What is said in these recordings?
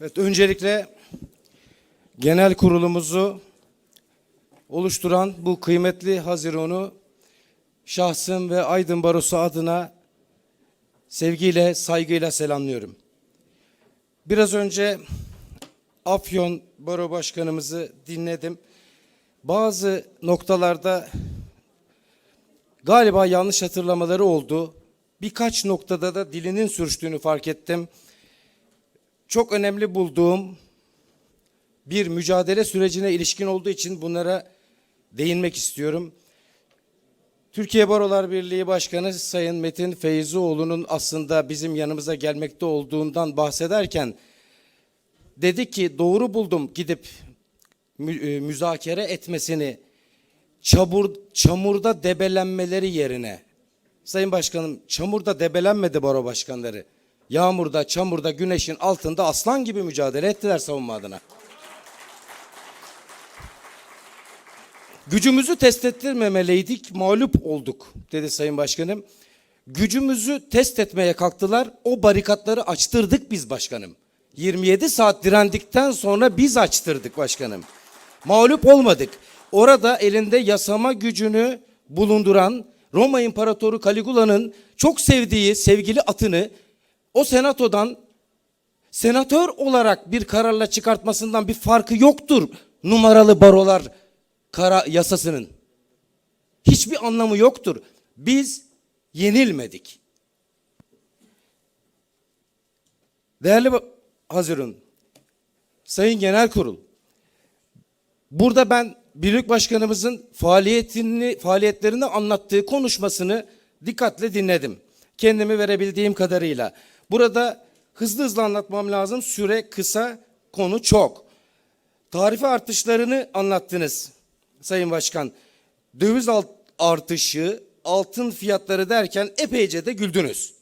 Evet, öncelikle genel kurulumuzu oluşturan bu kıymetli Haziran'ı şahsım ve Aydın Barosu adına sevgiyle, saygıyla selamlıyorum. Biraz önce Afyon Baro Başkanımızı dinledim. Bazı noktalarda galiba yanlış hatırlamaları oldu. Birkaç noktada da dilinin sürçtüğünü fark ettim. Çok önemli bulduğum bir mücadele sürecine ilişkin olduğu için bunlara değinmek istiyorum. Türkiye Barolar Birliği Başkanı Sayın Metin Feyzioğlu'nun aslında bizim yanımıza gelmekte olduğundan bahsederken dedi ki doğru buldum gidip e, müzakere etmesini çamur, çamurda debelenmeleri yerine. Sayın Başkanım çamurda debelenmedi baro başkanları. Yağmurda, çamurda, güneşin altında aslan gibi mücadele ettiler savunma adına. Gücümüzü test ettirmemeliydik, mağlup olduk dedi Sayın Başkanım. Gücümüzü test etmeye kalktılar, o barikatları açtırdık biz başkanım. 27 saat direndikten sonra biz açtırdık başkanım. Mağlup olmadık. Orada elinde yasama gücünü bulunduran Roma İmparatoru Caligula'nın çok sevdiği sevgili atını o senatodan senatör olarak bir kararla çıkartmasından bir farkı yoktur numaralı barolar kara yasasının. Hiçbir anlamı yoktur. Biz yenilmedik. Değerli Hazirun, Sayın Genel Kurul, burada ben Birlik Başkanımızın faaliyetini, faaliyetlerini anlattığı konuşmasını dikkatle dinledim. Kendimi verebildiğim kadarıyla. Burada hızlı hızlı anlatmam lazım. Süre kısa, konu çok. Tarife artışlarını anlattınız Sayın Başkan. Döviz alt- artışı, altın fiyatları derken epeyce de güldünüz.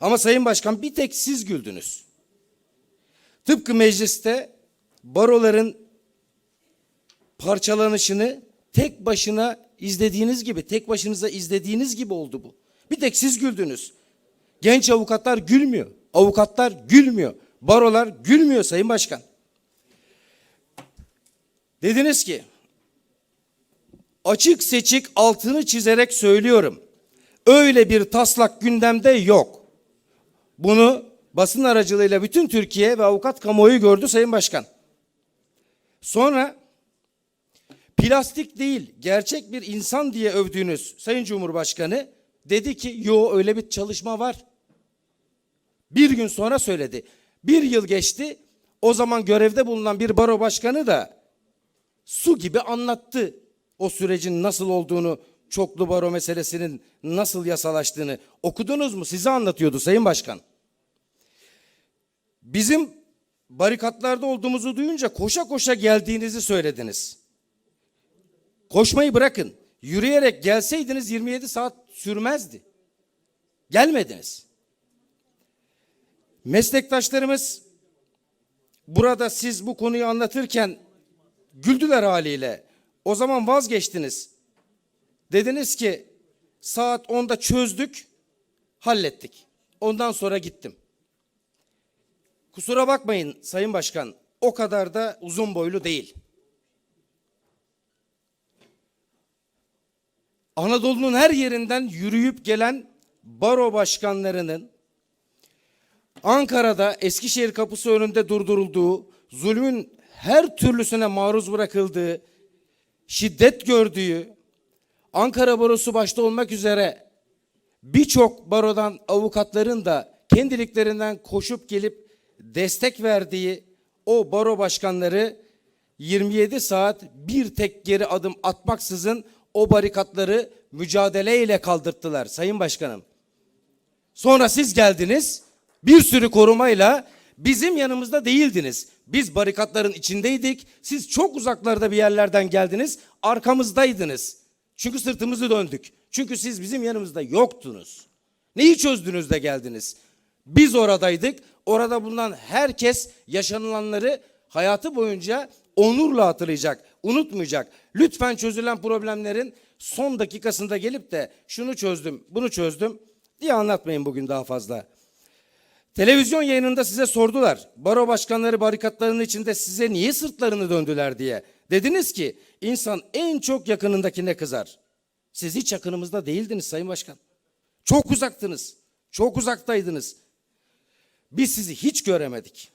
Ama Sayın Başkan bir tek siz güldünüz. Tıpkı mecliste baroların parçalanışını tek başına izlediğiniz gibi, tek başınıza izlediğiniz gibi oldu bu. Bir tek siz güldünüz. Genç avukatlar gülmüyor. Avukatlar gülmüyor. Barolar gülmüyor Sayın Başkan. Dediniz ki açık seçik altını çizerek söylüyorum. Öyle bir taslak gündemde yok. Bunu basın aracılığıyla bütün Türkiye ve avukat kamuoyu gördü Sayın Başkan. Sonra plastik değil gerçek bir insan diye övdüğünüz Sayın Cumhurbaşkanı dedi ki yo öyle bir çalışma var. Bir gün sonra söyledi. Bir yıl geçti. O zaman görevde bulunan bir baro başkanı da su gibi anlattı o sürecin nasıl olduğunu, çoklu baro meselesinin nasıl yasalaştığını. Okudunuz mu? Size anlatıyordu Sayın Başkan. Bizim barikatlarda olduğumuzu duyunca koşa koşa geldiğinizi söylediniz. Koşmayı bırakın. Yürüyerek gelseydiniz 27 saat sürmezdi. Gelmediniz. Meslektaşlarımız burada siz bu konuyu anlatırken güldüler haliyle. O zaman vazgeçtiniz. Dediniz ki saat 10'da çözdük, hallettik. Ondan sonra gittim. Kusura bakmayın Sayın Başkan, o kadar da uzun boylu değil. Anadolu'nun her yerinden yürüyüp gelen baro başkanlarının Ankara'da Eskişehir kapısı önünde durdurulduğu, zulmün her türlüsüne maruz bırakıldığı, şiddet gördüğü, Ankara Barosu başta olmak üzere birçok barodan avukatların da kendiliklerinden koşup gelip destek verdiği o baro başkanları 27 saat bir tek geri adım atmaksızın o barikatları mücadeleyle kaldırttılar Sayın Başkanım. Sonra siz geldiniz bir sürü korumayla bizim yanımızda değildiniz. Biz barikatların içindeydik. Siz çok uzaklarda bir yerlerden geldiniz. Arkamızdaydınız. Çünkü sırtımızı döndük. Çünkü siz bizim yanımızda yoktunuz. Neyi çözdünüz de geldiniz? Biz oradaydık. Orada bulunan herkes yaşanılanları hayatı boyunca onurla hatırlayacak, unutmayacak. Lütfen çözülen problemlerin son dakikasında gelip de şunu çözdüm, bunu çözdüm diye anlatmayın bugün daha fazla. Televizyon yayınında size sordular. Baro başkanları barikatlarının içinde size niye sırtlarını döndüler diye. Dediniz ki insan en çok yakınındakine kızar. Siz hiç yakınımızda değildiniz Sayın Başkan. Çok uzaktınız. Çok uzaktaydınız. Biz sizi hiç göremedik.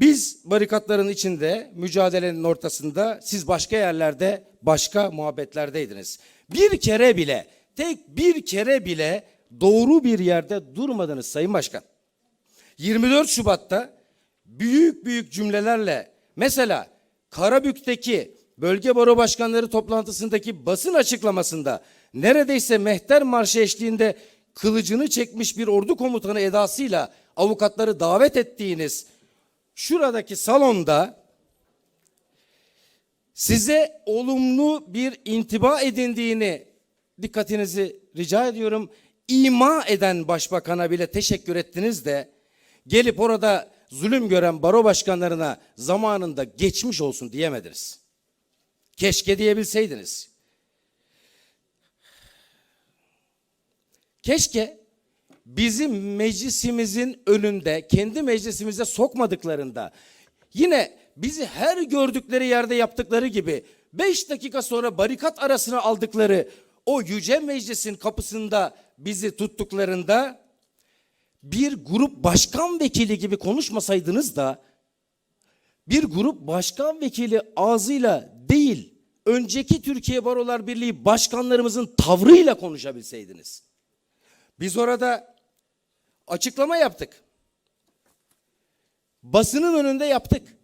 Biz barikatların içinde, mücadelenin ortasında, siz başka yerlerde, başka muhabbetlerdeydiniz. Bir kere bile, tek bir kere bile doğru bir yerde durmadınız Sayın Başkan. 24 Şubat'ta büyük büyük cümlelerle mesela Karabük'teki bölge baro başkanları toplantısındaki basın açıklamasında neredeyse mehter marşı eşliğinde kılıcını çekmiş bir ordu komutanı edasıyla avukatları davet ettiğiniz şuradaki salonda size olumlu bir intiba edindiğini dikkatinizi rica ediyorum. İma eden başbakana bile teşekkür ettiniz de gelip orada zulüm gören baro başkanlarına zamanında geçmiş olsun diyemediniz. Keşke diyebilseydiniz. Keşke bizim meclisimizin önünde, kendi meclisimize sokmadıklarında yine bizi her gördükleri yerde yaptıkları gibi beş dakika sonra barikat arasına aldıkları o yüce meclisin kapısında bizi tuttuklarında bir grup başkan vekili gibi konuşmasaydınız da bir grup başkan vekili ağzıyla değil önceki Türkiye Barolar Birliği başkanlarımızın tavrıyla konuşabilseydiniz. Biz orada açıklama yaptık. Basının önünde yaptık.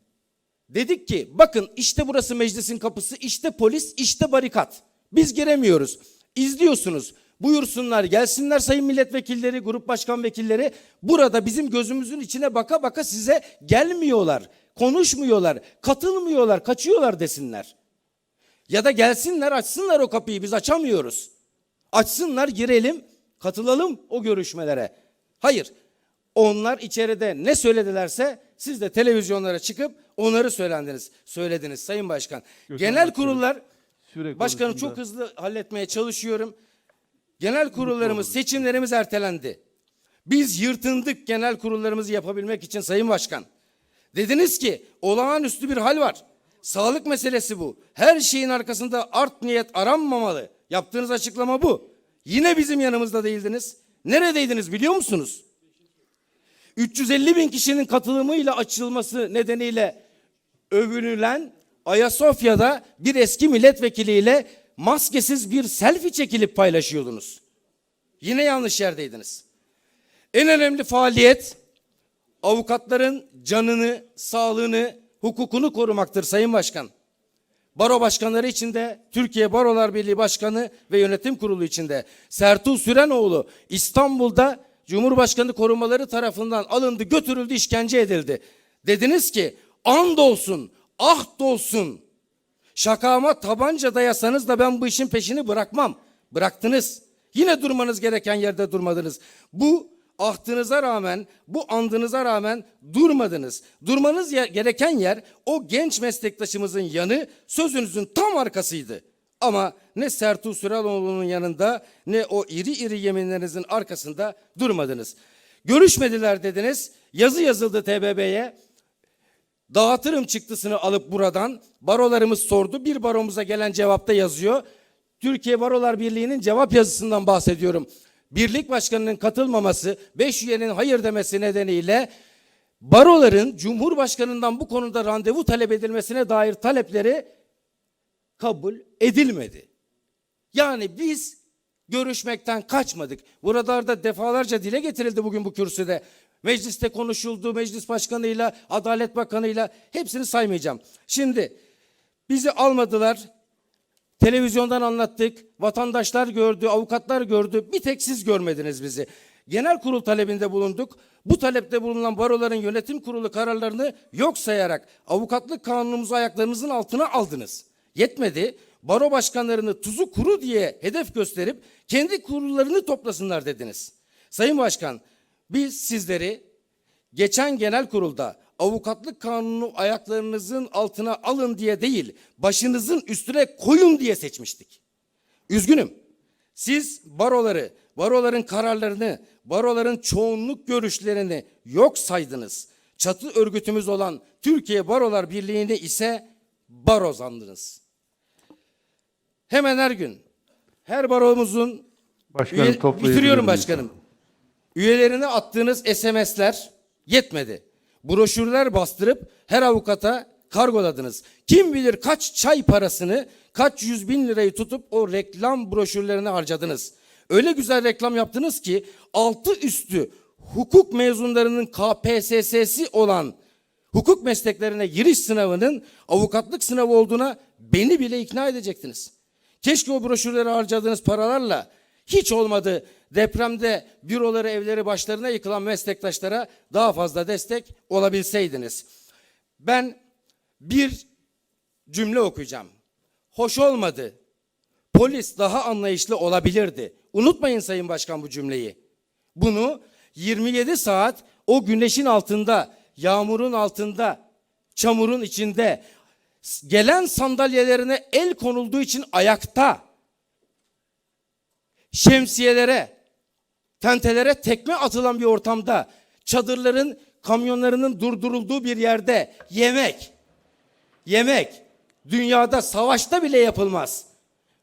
Dedik ki bakın işte burası meclisin kapısı, işte polis, işte barikat. Biz giremiyoruz. İzliyorsunuz. Buyursunlar gelsinler sayın milletvekilleri, grup başkan vekilleri. Burada bizim gözümüzün içine baka baka size gelmiyorlar. Konuşmuyorlar, katılmıyorlar, kaçıyorlar desinler. Ya da gelsinler açsınlar o kapıyı biz açamıyoruz. Açsınlar girelim katılalım o görüşmelere. Hayır onlar içeride ne söyledilerse siz de televizyonlara çıkıp onları söylendiniz, söylediniz Sayın Başkan. Genel Başkanım, kurullar süre başkanım konusunda- çok hızlı halletmeye çalışıyorum. Genel kurullarımız, seçimlerimiz ertelendi. Biz yırtındık genel kurullarımızı yapabilmek için Sayın Başkan. Dediniz ki olağanüstü bir hal var. Sağlık meselesi bu. Her şeyin arkasında art niyet aranmamalı. Yaptığınız açıklama bu. Yine bizim yanımızda değildiniz. Neredeydiniz biliyor musunuz? 350 bin kişinin katılımıyla açılması nedeniyle övünülen Ayasofya'da bir eski milletvekiliyle maskesiz bir selfie çekilip paylaşıyordunuz. Yine yanlış yerdeydiniz. En önemli faaliyet avukatların canını, sağlığını, hukukunu korumaktır Sayın Başkan. Baro başkanları içinde Türkiye Barolar Birliği Başkanı ve Yönetim Kurulu içinde Sertuğ Sürenoğlu İstanbul'da Cumhurbaşkanı korumaları tarafından alındı, götürüldü, işkence edildi. Dediniz ki and olsun, ahd olsun. Şakama tabanca dayasanız da ben bu işin peşini bırakmam. Bıraktınız. Yine durmanız gereken yerde durmadınız. Bu ahdınıza rağmen, bu andınıza rağmen durmadınız. Durmanız gereken yer o genç meslektaşımızın yanı sözünüzün tam arkasıydı. Ama ne Sertu Süraloğlu'nun yanında ne o iri iri yeminlerinizin arkasında durmadınız. Görüşmediler dediniz. Yazı yazıldı TBB'ye. Dağıtırım çıktısını alıp buradan barolarımız sordu. Bir baromuza gelen cevapta yazıyor. Türkiye Barolar Birliği'nin cevap yazısından bahsediyorum. Birlik başkanının katılmaması, beş üyenin hayır demesi nedeniyle baroların Cumhurbaşkanından bu konuda randevu talep edilmesine dair talepleri kabul edilmedi. Yani biz görüşmekten kaçmadık. Buralarda defalarca dile getirildi bugün bu kürsüde. Mecliste konuşuldu, meclis başkanıyla, adalet bakanıyla hepsini saymayacağım. Şimdi bizi almadılar. Televizyondan anlattık. Vatandaşlar gördü, avukatlar gördü. Bir tek siz görmediniz bizi. Genel kurul talebinde bulunduk. Bu talepte bulunan baroların yönetim kurulu kararlarını yok sayarak avukatlık kanunumuzu ayaklarınızın altına aldınız. Yetmedi. Baro başkanlarını tuzu kuru diye hedef gösterip kendi kurullarını toplasınlar dediniz. Sayın Başkan, biz sizleri geçen genel kurulda avukatlık kanunu ayaklarınızın altına alın diye değil, başınızın üstüne koyun diye seçmiştik. Üzgünüm. Siz baroları, baroların kararlarını, baroların çoğunluk görüşlerini yok saydınız. Çatı örgütümüz olan Türkiye Barolar Birliği'ni ise baro sandınız. Hemen her gün her baromuzun Başkanım üye- bitiriyorum başkanım. Üyelerine attığınız SMS'ler yetmedi. Broşürler bastırıp her avukata kargoladınız. Kim bilir kaç çay parasını, kaç yüz bin lirayı tutup o reklam broşürlerine harcadınız. Öyle güzel reklam yaptınız ki altı üstü hukuk mezunlarının KPSS'si olan hukuk mesleklerine giriş sınavının avukatlık sınavı olduğuna beni bile ikna edecektiniz. Keşke o broşürlere harcadığınız paralarla hiç olmadı depremde büroları evleri başlarına yıkılan meslektaşlara daha fazla destek olabilseydiniz. Ben bir cümle okuyacağım. Hoş olmadı. Polis daha anlayışlı olabilirdi. Unutmayın Sayın Başkan bu cümleyi. Bunu 27 saat o güneşin altında, yağmurun altında, çamurun içinde gelen sandalyelerine el konulduğu için ayakta şemsiyelere, tentelere tekme atılan bir ortamda, çadırların, kamyonlarının durdurulduğu bir yerde yemek, yemek dünyada savaşta bile yapılmaz.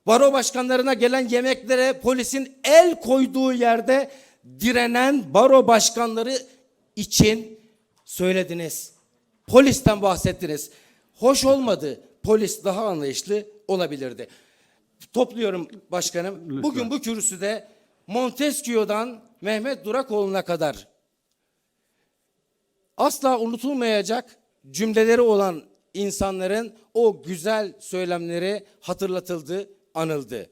Baro başkanlarına gelen yemeklere polisin el koyduğu yerde direnen baro başkanları için söylediniz. Polisten bahsettiniz. Hoş olmadı. Polis daha anlayışlı olabilirdi. Topluyorum başkanım. Bugün bu kürsüde Montesquieu'dan Mehmet Durakoğlu'na kadar asla unutulmayacak cümleleri olan insanların o güzel söylemleri hatırlatıldı, anıldı.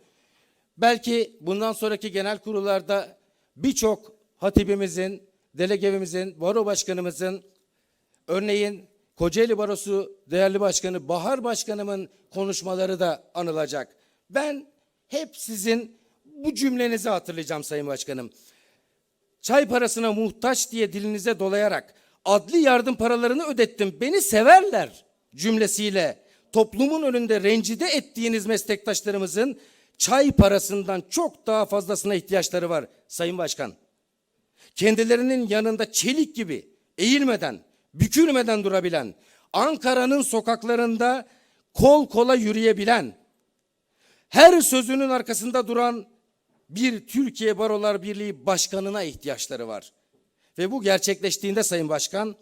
Belki bundan sonraki genel kurullarda birçok hatibimizin, delegemizin, baro başkanımızın, örneğin Kocaeli Barosu değerli başkanı Bahar Başkanımın konuşmaları da anılacak. Ben hep sizin bu cümlenizi hatırlayacağım Sayın Başkanım çay parasına muhtaç diye dilinize dolayarak adli yardım paralarını ödettim beni severler cümlesiyle toplumun önünde rencide ettiğiniz meslektaşlarımızın çay parasından çok daha fazlasına ihtiyaçları var Sayın Başkan. Kendilerinin yanında çelik gibi eğilmeden, bükülmeden durabilen, Ankara'nın sokaklarında kol kola yürüyebilen, her sözünün arkasında duran bir Türkiye Barolar Birliği başkanına ihtiyaçları var. Ve bu gerçekleştiğinde Sayın Başkan,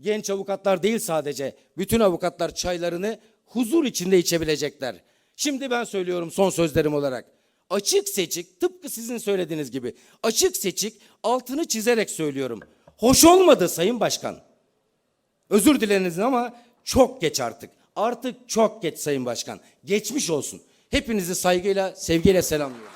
genç avukatlar değil sadece, bütün avukatlar çaylarını huzur içinde içebilecekler. Şimdi ben söylüyorum son sözlerim olarak. Açık seçik, tıpkı sizin söylediğiniz gibi, açık seçik, altını çizerek söylüyorum. Hoş olmadı Sayın Başkan. Özür dileriz ama çok geç artık. Artık çok geç Sayın Başkan. Geçmiş olsun. Hepinizi saygıyla, sevgiyle selamlıyorum.